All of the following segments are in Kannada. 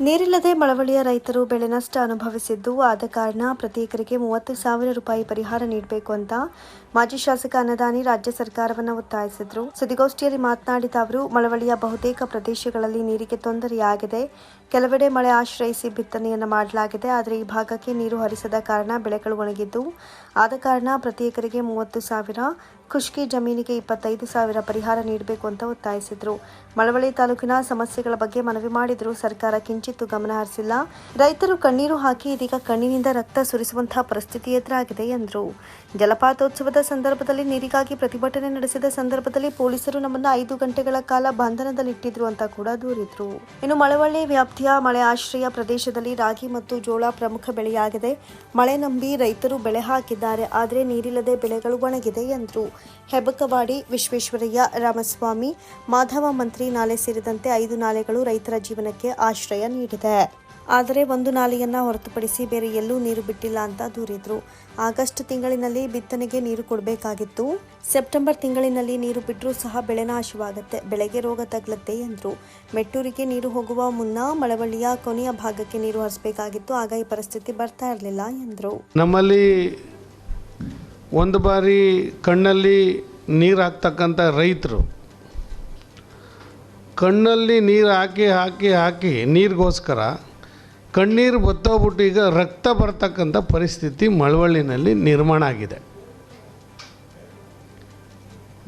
ನೀರಿಲ್ಲದೆ ಮಳವಳ್ಳಿಯ ರೈತರು ಬೆಳೆ ನಷ್ಟ ಅನುಭವಿಸಿದ್ದು, ಆದ ಕಾರಣ ಪ್ರತಿ ಎಕರೆಗೆ ಮೂವತ್ತು ಸಾವಿರ ರೂಪಾಯಿ ಪರಿಹಾರ ನೀಡಬೇಕು ಅಂತ ಮಾಜಿ ಶಾಸಕ ಅನ್ನದಾನಿ ರಾಜ್ಯ ಸರ್ಕಾರವನ್ನು ಒತ್ತಾಯಿಸಿದ್ರು. ಸುದ್ದಿಗೋಷ್ಠಿಯಲ್ಲಿ ಮಾತನಾಡಿದ ಅವರು, ಮಳವಳ್ಳಿಯ ಬಹುತೇಕ ಪ್ರದೇಶಗಳಲ್ಲಿ ನೀರಿಗೆ ತೊಂದರೆಯಾಗಿದೆ. ಕೆಲವೆಡೆ ಮಳೆ ಆಶ್ರಯಿಸಿ ಬಿತ್ತನೆಯನ್ನು ಮಾಡಲಾಗಿದೆ. ಆದರೆ ಈ ಭಾಗಕ್ಕೆ ನೀರು ಹರಿಸದ ಕಾರಣ ಬೆಳೆಗಳು ಒಣಗಿದ್ದು, ಆದ ಕಾರಣ ಪ್ರತಿ ಎಕರೆಗೆ ಮೂವತ್ತು ಸಾವಿರ ಖುಷ್ಕಿ ಜಮೀನಿಗೆ ಇಪ್ಪತ್ತೈದು ಸಾವಿರ ಪರಿಹಾರ ನೀಡಬೇಕು ಅಂತ ಒತ್ತಾಯಿಸಿದರು. ಮಳವಳ್ಳಿ ತಾಲೂಕಿನ ಸಮಸ್ಯೆಗಳ ಬಗ್ಗೆ ಮನವಿ ಮಾಡಿದರೂ ಸರ್ಕಾರ ಕಿಂಚಿತ್ತು ಗಮನ ಹರಿಸಿಲ್ಲ. ರೈತರು ಕಣ್ಣೀರು ಹಾಕಿ ಇದೀಗ ಕಣ್ಣಿನಿಂದ ರಕ್ತ ಸುರಿಸುವಂತಹ ಪರಿಸ್ಥಿತಿ ಎದುರಾಗಿದೆ ಎಂದರು. ಜಲಪಾತೋತ್ಸವದ ಸಂದರ್ಭದಲ್ಲಿ ನೀರಿಗಾಗಿ ಪ್ರತಿಭಟನೆ ನಡೆಸಿದ ಸಂದರ್ಭದಲ್ಲಿ ಪೊಲೀಸರು ನಮ್ಮನ್ನು ಐದು ಗಂಟೆಗಳ ಕಾಲ ಬಂಧನದಲ್ಲಿಟ್ಟಿದ್ರು ಅಂತ ಕೂಡ ದೂರಿದ್ರು. ಇನ್ನು ಮಳವಳ್ಳಿ ವ್ಯಾಪ್ತಿಯ ಮಳೆ ಆಶ್ರಯ ಪ್ರದೇಶದಲ್ಲಿ ರಾಗಿ ಮತ್ತು ಜೋಳ ಪ್ರಮುಖ ಬೆಳೆಯಾಗಿದೆ. ಮಳೆ ನಂಬಿ ರೈತರು ಬೆಳೆ ಹಾಕಿದ್ದಾರೆ, ಆದರೆ ನೀರಿಲ್ಲದೆ ಬೆಳೆಗಳು ಒಣಗಿದೆ ಎಂದರು. ಹೆಬ್ಬಕವಾಡಿ, ವಿಶ್ವೇಶ್ವರಯ್ಯ, ರಾಮಸ್ವಾಮಿ ಮಾಧವ ಮಂತ್ರಿ ನಾಲೆ ಸೇರಿದಂತೆ ಐದು ನಾಲೆಗಳು ರೈತರ ಜೀವನಕ್ಕೆ ಆಶ್ರಯ ನೀಡಿದೆ. ಆದರೆ ಒಂದು ನಾಲೆಯನ್ನ ಹೊರತುಪಡಿಸಿ ಬೇರೆ ಎಲ್ಲೂ ನೀರು ಬಿಟ್ಟಿಲ್ಲ ಅಂತ ದೂರಿದ್ರು. ಆಗಸ್ಟ್ ತಿಂಗಳಿನಲ್ಲಿ ಬಿತ್ತನೆಗೆ ನೀರು ಕೊಡಬೇಕಾಗಿತ್ತು. ಸೆಪ್ಟೆಂಬರ್ ತಿಂಗಳಿನಲ್ಲಿ ನೀರು ಬಿಟ್ಟರೂ ಸಹ ಬೆಳೆ ನಾಶವಾಗುತ್ತೆ, ಬೆಳೆಗೆ ರೋಗ ತಗ್ಲತ್ತೆ ಎಂದರು. ಮೆಟ್ಟೂರಿಗೆ ನೀರು ಹೋಗುವ ಮುನ್ನ ಮಳವಳ್ಳಿಯ ಕೊನೆಯ ಭಾಗಕ್ಕೆ ನೀರು ಹರಿಸಬೇಕಾಗಿತ್ತು, ಆಗ ಈ ಪರಿಸ್ಥಿತಿ ಬರ್ತಾ ಇರಲಿಲ್ಲ ಎಂದರು. ನಮ್ಮಲ್ಲಿ ಒಂದು ಬಾರಿ ಕಣ್ಣಲ್ಲಿ ನೀರು ಹಾಕ್ತಕ್ಕಂಥ ರೈತರು, ಕಣ್ಣಲ್ಲಿ ನೀರು ಹಾಕಿ ಹಾಕಿ ಹಾಕಿ ನೀರಿಗೋಸ್ಕರ ಕಣ್ಣೀರು ಬತ್ತೋಗ್ಬಿಟ್ಟು ಈಗ ರಕ್ತ ಬರ್ತಕ್ಕಂಥ ಪರಿಸ್ಥಿತಿ ಮಳವಳ್ಳಿನಲ್ಲಿ ನಿರ್ಮಾಣ ಆಗಿದೆ.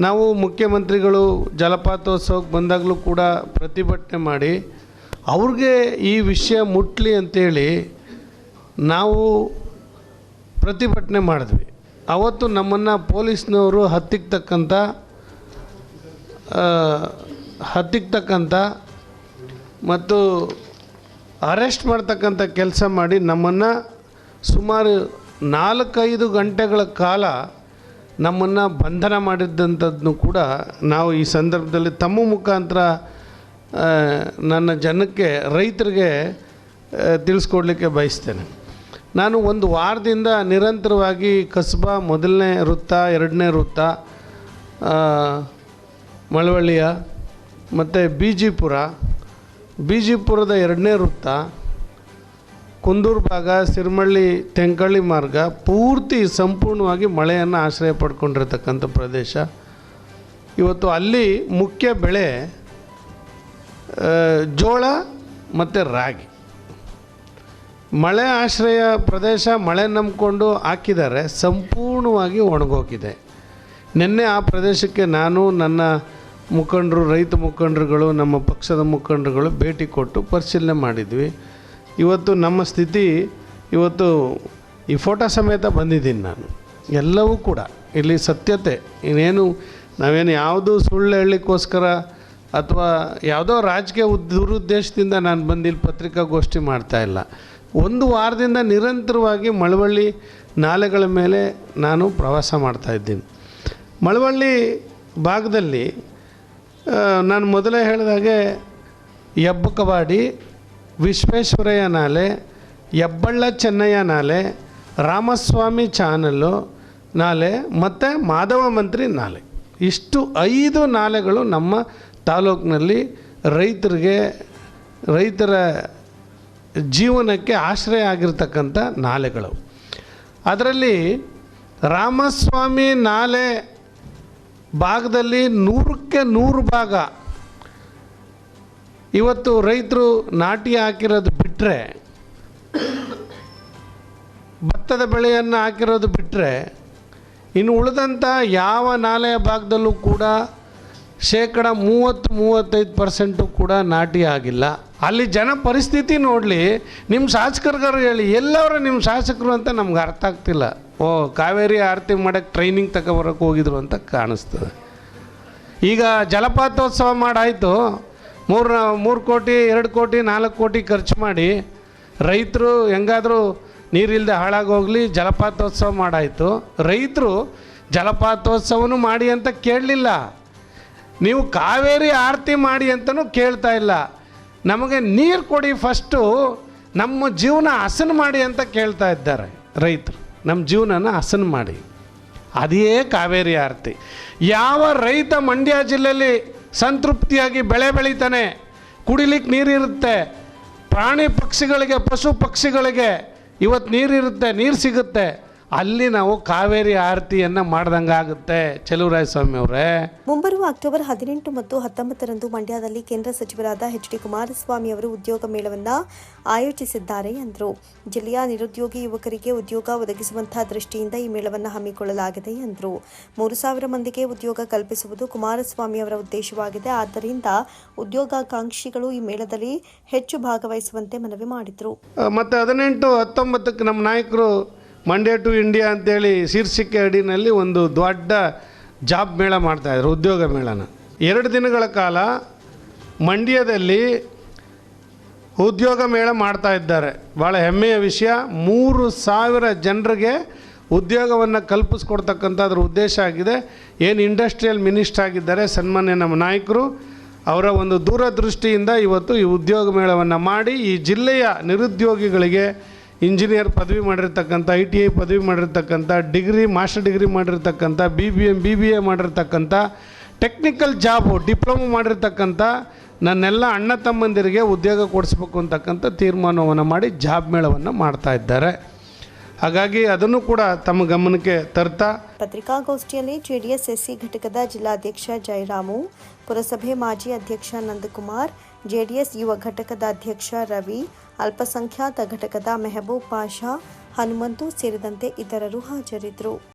ನಾವು ಮುಖ್ಯಮಂತ್ರಿಗಳು ಜಲಪಾತೋತ್ಸವಕ್ಕೆ ಬಂದಾಗಲೂ ಕೂಡ ಪ್ರತಿಭಟನೆ ಮಾಡಿ, ಅವ್ರಿಗೆ ಈ ವಿಷಯ ಮುಟ್ಲಿ ಅಂತೇಳಿ ನಾವು ಪ್ರತಿಭಟನೆ ಮಾಡಿದ್ವಿ. ಅವತ್ತು ನಮ್ಮನ್ನು ಪೊಲೀಸ್ನವರು ಹತ್ತಿಕ್ತಕ್ಕಂಥ ಹತ್ತಿಕ್ತಕ್ಕಂಥ ಮತ್ತು ಅರೆಸ್ಟ್ ಮಾಡ್ತಕ್ಕಂಥ ಕೆಲಸ ಮಾಡಿ ನಮ್ಮನ್ನು ಸುಮಾರು ನಾಲ್ಕೈದು ಗಂಟೆಗಳ ಕಾಲ ನಮ್ಮನ್ನು ಬಂಧನ ಮಾಡಿದ್ದಂಥದ್ದನ್ನು ಕೂಡ ನಾವು ಈ ಸಂದರ್ಭದಲ್ಲಿ ತಮ್ಮ ಮುಖಾಂತರ ನನ್ನ ಜನಕ್ಕೆ, ರೈತರಿಗೆ ತಿಳಿಸ್ಕೊಡ್ಲಿಕ್ಕೆ ಬಯಸ್ತೇನೆ. ನಾನು ಒಂದು ವಾರದಿಂದ ನಿರಂತರವಾಗಿ ಕಸ್ಬಾ ಮೊದಲನೇ ವೃತ್ತ, ಎರಡನೇ ವೃತ್ತ ಮಳವಳ್ಳಿಯ, ಮತ್ತು ಬಿಜಿಪುರ. ಬಿಜಿಪುರದ ಎರಡನೇ ವೃತ್ತ, ಕುಂದೂರು ಭಾಗ, ಸಿರಿಮಳ್ಳಿ, ತೆಂಕಳ್ಳಿ ಮಾರ್ಗ, ಪೂರ್ತಿ ಸಂಪೂರ್ಣವಾಗಿ ಮಳೆಯನ್ನು ಆಶ್ರಯ ಪಡ್ಕೊಂಡಿರ್ತಕ್ಕಂಥ ಪ್ರದೇಶ. ಇವತ್ತು ಅಲ್ಲಿ ಮುಖ್ಯ ಬೆಳೆ ಜೋಳ ಮತ್ತು ರಾಗಿ. ಮಳೆ ಆಶ್ರಯ ಪ್ರದೇಶ ಮಳೆ ನಂಬಿಕೊಂಡು ಹಾಕಿದ್ದಾರೆ, ಸಂಪೂರ್ಣವಾಗಿ ಒಣಗೋಗಿದೆ. ನಿನ್ನೆ ಆ ಪ್ರದೇಶಕ್ಕೆ ನಾನು, ನನ್ನ ಮುಖಂಡರು, ರೈತ ಮುಖಂಡರುಗಳು, ನಮ್ಮ ಪಕ್ಷದ ಮುಖಂಡರುಗಳು ಭೇಟಿ ಕೊಟ್ಟು ಪರಿಶೀಲನೆ ಮಾಡಿದ್ವಿ. ಇವತ್ತು ನಮ್ಮ ಸ್ಥಿತಿ, ಇವತ್ತು ಈ ಫೋಟೋ ಸಮೇತ ಬಂದಿದ್ದೀನಿ ನಾನು. ಎಲ್ಲವೂ ಕೂಡ, ಇಲ್ಲಿ ಸತ್ಯತೆ, ಇನ್ನೇನು ನಾವೇನು ಯಾವುದು ಸುಳ್ಳು ಹೇಳಲಿಕ್ಕೋಸ್ಕರ ಅಥವಾ ಯಾವುದೋ ರಾಜಕೀಯ ದುರುದ್ದೇಶದಿಂದ ನಾನು ಬಂದಿಲ್ಲಿ ಪತ್ರಿಕಾಗೋಷ್ಠಿ ಮಾಡ್ತಾ ಇಲ್ಲ. ಒಂದು ವಾರದಿಂದ ನಿರಂತರವಾಗಿ ಮಳವಳ್ಳಿ ನಾಲೆಗಳ ಮೇಲೆ ನಾನು ಪ್ರವಾಸ ಮಾಡ್ತಾಯಿದ್ದೀನಿ ಮಳವಳ್ಳಿ ಭಾಗದಲ್ಲಿ ನಾನು ಮೊದಲೇ ಹೇಳಿದಾಗೆ ಹೆಬ್ಬಕವಾಡಿ, ವಿಶ್ವೇಶ್ವರಯ್ಯ ನಾಲೆ, ಹೆಬ್ಬಳ್ಳ ಚೆನ್ನಯ್ಯ ನಾಲೆ, ರಾಮಸ್ವಾಮಿ ಚಾನಲ್ಲು ನಾಲೆ, ಮತ್ತು ಮಾಧವ ಮಂತ್ರಿ ನಾಲೆ. ಇಷ್ಟು ಐದು ನಾಲೆಗಳು ನಮ್ಮ ತಾಲೂಕಿನಲ್ಲಿ ರೈತರಿಗೆ, ರೈತರ ಜೀವನಕ್ಕೆ ಆಶ್ರಯ ಆಗಿರ್ತಕ್ಕಂಥ ನಾಲೆಗಳು. ಅದರಲ್ಲಿ ರಾಮಸ್ವಾಮಿ ನಾಲೆ ಭಾಗದಲ್ಲಿ ನೂರಕ್ಕೆ ನೂರು ಭಾಗ ಇವತ್ತು ರೈತರು ನಾಟಿ ಹಾಕಿರೋದು ಬಿಟ್ಟರೆ ಭತ್ತದ ಬೆಳೆಯನ್ನು ಹಾಕಿರೋದು ಬಿಟ್ಟರೆ ಇನ್ನು ಉಳಿದಂಥ ಯಾವ ನಾಲೆಯ ಭಾಗದಲ್ಲೂ ಕೂಡ ಶೇಕಡ ಮೂವತ್ತು, ಮೂವತ್ತೈದು ಪರ್ಸೆಂಟು ಕೂಡ ನಾಟಿ ಆಗಿಲ್ಲ. ಅಲ್ಲಿ ಜನ ಪರಿಸ್ಥಿತಿ ನೋಡಲಿ ನಿಮ್ಮ ಶಾಸಕರಿಗಾರು ಹೇಳಿ, ಎಲ್ಲವರು ನಿಮ್ಮ ಶಾಸಕರು ಅಂತ ನಮ್ಗೆ ಅರ್ಥ ಆಗ್ತಿಲ್ಲ. ಓ, ಕಾವೇರಿ ಆರತಿ ಮಾಡೋಕ್ಕೆ ಟ್ರೈನಿಂಗ್ ತಗೊಬರಕ್ಕೆ ಹೋಗಿದ್ರು ಅಂತ ಕಾಣಿಸ್ತದೆ. ಈಗ ಜಲಪಾತೋತ್ಸವ ಮಾಡಾಯಿತು, ಮೂರು ಮೂರು ಕೋಟಿ, ಎರಡು ಕೋಟಿ, ನಾಲ್ಕು ಕೋಟಿ ಖರ್ಚು ಮಾಡಿ, ರೈತರು ಹೆಂಗಾದರೂ ನೀರಿಲ್ಲದೆ ಹಾಳಾಗೋಗಲಿ ಜಲಪಾತೋತ್ಸವ ಮಾಡಾಯಿತು. ರೈತರು ಜಲಪಾತೋತ್ಸವನೂ ಮಾಡಿ ಅಂತ ಕೇಳಲಿಲ್ಲ. ನೀವು ಕಾವೇರಿ ಆರತಿ ಮಾಡಿ ಅಂತಲೂ ಕೇಳ್ತಾ ಇಲ್ಲ. ನಮಗೆ ನೀರು ಕೊಡಿ ಫಸ್ಟು ನಮ್ಮ ಜೀವನ ಹಸನ್ ಮಾಡಿ ಅಂತ ಕೇಳ್ತಾ ಇದ್ದಾರೆ ರೈತರು. ನಮ್ಮ ಜೀವನನ ಹಸನ್ ಮಾಡಿ. ಅದೇ ಕಾವೇರಿ ಆರತಿ. ಯಾವ ರೈತ ಮಂಡ್ಯ ಜಿಲ್ಲೆಯಲ್ಲಿ ಸಂತೃಪ್ತಿಯಾಗಿ ಬೆಳೆ ಬೆಳೀತಾನೆ, ಕುಡಿಲಿಕ್ಕೆ ನೀರಿರುತ್ತೆ ಪ್ರಾಣಿ ಪಕ್ಷಿಗಳಿಗೆ, ಪಶು ಪಕ್ಷಿಗಳಿಗೆ ಇವತ್ತು ನೀರಿರುತ್ತೆ ನೀರು ಸಿಗುತ್ತೆ ಅಲ್ಲಿ ನಾವು ಕಾವೇರಿ ಆರತಿಯನ್ನ ಮಾಡ್ದಂಗೆ ಆಗುತ್ತೆ ಚೆಲುವರಾಯ ಸ್ವಾಮಿ ಅವರೇ. ಮುಂಬರುವ ಅಕ್ಟೋಬರ್ ಹದಿನೆಂಟು ಮತ್ತು ಹತ್ತೊಂಬತ್ತರಂದು ಮಂಡ್ಯದಲ್ಲಿ ಕೇಂದ್ರ ಸಚಿವರಾದ ಎಚ್ ಡಿ ಕುಮಾರಸ್ವಾಮಿ ಅವರು ಉದ್ಯೋಗ ಮೇಳವನ್ನ ಆಯೋಜಿಸಿದ್ದಾರೆ ಎಂದರು ಜಿಲ್ಲೆಯ ನಿರುದ್ಯೋಗಿ ಯುವಕರಿಗೆ ಉದ್ಯೋಗ ಒದಗಿಸುವಂತಹ ದೃಷ್ಟಿಯಿಂದ ಈ ಮೇಳವನ್ನು ಹಮ್ಮಿಕೊಳ್ಳಲಾಗಿದೆ ಎಂದರು ಮೂರು ಸಾವಿರ ಮಂದಿಗೆ ಉದ್ಯೋಗ ಕಲ್ಪಿಸುವುದು ಕುಮಾರಸ್ವಾಮಿ ಅವರ ಉದ್ದೇಶವಾಗಿದೆ. ಆದ್ದರಿಂದ ಉದ್ಯೋಗಾಕಾಂಕ್ಷಿಗಳು ಈ ಮೇಳದಲ್ಲಿ ಹೆಚ್ಚು ಭಾಗವಹಿಸುವಂತೆ ಮನವಿ ಮಾಡಿದರು. ಮತ್ತು ಹದಿನೆಂಟು ಹತ್ತೊಂಬತ್ತಕ್ಕೆ ನಮ್ಮ ನಾಯಕರು ಮಂಡ್ಯ ಟು ಇಂಡಿಯಾ ಅಂತೇಳಿ ಶೀರ್ಷಿಕೆ ಅಡಿನಲ್ಲಿ ಒಂದು ದೊಡ್ಡ ಜಾಬ್ ಮೇಳ ಮಾಡ್ತಾಯಿದ್ರು ಉದ್ಯೋಗ ಮೇಳನ. ಎರಡು ದಿನಗಳ ಕಾಲ ಮಂಡ್ಯದಲ್ಲಿ ಉದ್ಯೋಗ ಮೇಳ ಮಾಡ್ತಾ ಇದ್ದಾರೆ. ಭಾಳ ಹೆಮ್ಮೆಯ ವಿಷಯ, ಮೂರು ಸಾವಿರ ಜನರಿಗೆ ಉದ್ಯೋಗವನ್ನು ಕಲ್ಪಿಸ್ಕೊಡ್ತಕ್ಕಂಥದ್ರ ಉದ್ದೇಶ ಆಗಿದೆ. ಏನು ಇಂಡಸ್ಟ್ರಿಯಲ್ ಮಿನಿಸ್ಟರ್ ಆಗಿದ್ದಾರೆ, ಸನ್ಮಾನ್ಯ ನಮ್ಮ ನಾಯಕರು, ಅವರ ಒಂದು ದೂರದೃಷ್ಟಿಯಿಂದ ಇವತ್ತು ಈ ಉದ್ಯೋಗ ಮೇಳವನ್ನು ಮಾಡಿ ಈ ಜಿಲ್ಲೆಯ ನಿರುದ್ಯೋಗಿಗಳಿಗೆ ಇಂಜಿನಿಯರ್ ಪದವಿ ಮಾಡಿರ್ತಕ್ಕಂಥ, ಐ ಟಿ ಐ ಪದವಿ ಮಾಡಿರ್ತಕ್ಕಂಥ, ಡಿಗ್ರಿ, ಮಾಸ್ಟರ್ ಡಿಗ್ರಿ ಮಾಡಿರ್ತಕ್ಕಂಥ, B B M B B A ಮಾಡಿರ್ತಕ್ಕಂಥ, ಟೆಕ್ನಿಕಲ್ ಜಾಬು, ಡಿಪ್ಲೊಮೊ ಮಾಡಿರ್ತಕ್ಕಂಥ, ನನ್ನೆಲ್ಲ ಅಣ್ಣ ತಮ್ಮಂದಿರಿಗೆ ಉದ್ಯೋಗ ಕೊಡಿಸ್ಬೇಕು ಅಂತಕ್ಕಂಥ ತೀರ್ಮಾನವನ್ನು ಮಾಡಿ ಜಾಬ್ ಮೇಳವನ್ನು ಮಾಡ್ತಾ ಇದ್ದಾರೆ. ಹಾಗಾಗಿ ಅದನ್ನು ಕೂಡ ತಮ್ಮ ಗಮನಕ್ಕೆ ತರ್ತಾ ಪತ್ರಿಕಾಗೋಷ್ಠಿಯಲ್ಲಿ ಜೆಡಿಎಸ್, ಎಸ್ಸಿ ಘಟಕದ ಜಿಲ್ಲಾಧ್ಯಕ್ಷ ಜಯರಾಮು, ಪುರಸಭೆ ಮಾಜಿ ಅಧ್ಯಕ್ಷ ನಂದಕುಮಾರ್ ಜೆಡಿಎಸ್ ಯುವ ಘಟಕದ ಅಧ್ಯಕ್ಷ ರವಿ ಅಲ್ಪಸಂಖ್ಯಾತ ಘಟಕದ ಮೆಹಬೂಬ್ ಪಾಷಾ ಹನುಮಂತು ಸೇರಿದಂತೆ ಇತರರು ಹಾಜರಿದ್ದರು.